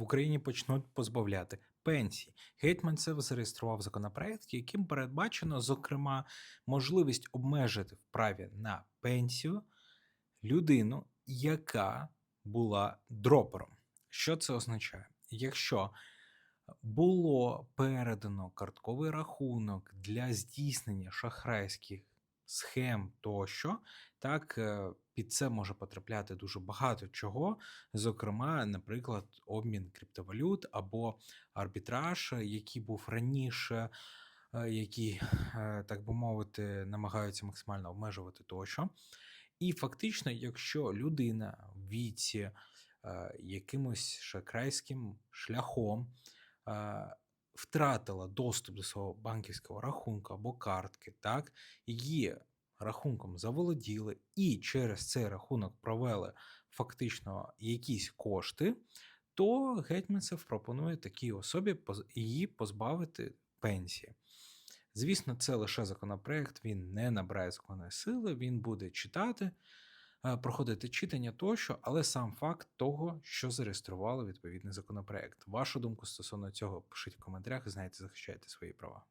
в Україні почнуть позбавляти пенсій. Гетьманцев зареєстрував законопроект, яким передбачено, зокрема, можливість обмежити в праві на пенсію людину, яка була дропером. Що це означає? Якщо було передано картковий рахунок для здійснення шахрайських схем тощо, так е, під це може потрапляти дуже багато чого, зокрема, наприклад, обмін криптовалют або арбітраж, який був раніше, е, який, е, так би мовити, намагаються максимально обмежувати тощо. І фактично, якщо людина в віці якимось шахрайським шляхом втратила доступ до свого банківського рахунку або картки, так, її рахунком заволоділи і через цей рахунок провели фактично якісь кошти, то Гетьманцев пропонує такій особі її позбавити пенсії. Звісно, це лише законопроект, він не набирає законної сили, він буде читати, проходити читання тощо, але сам факт того, що зареєстрували відповідний законопроект. Вашу думку стосовно цього пишіть в коментарях знаєте, захищайте свої права.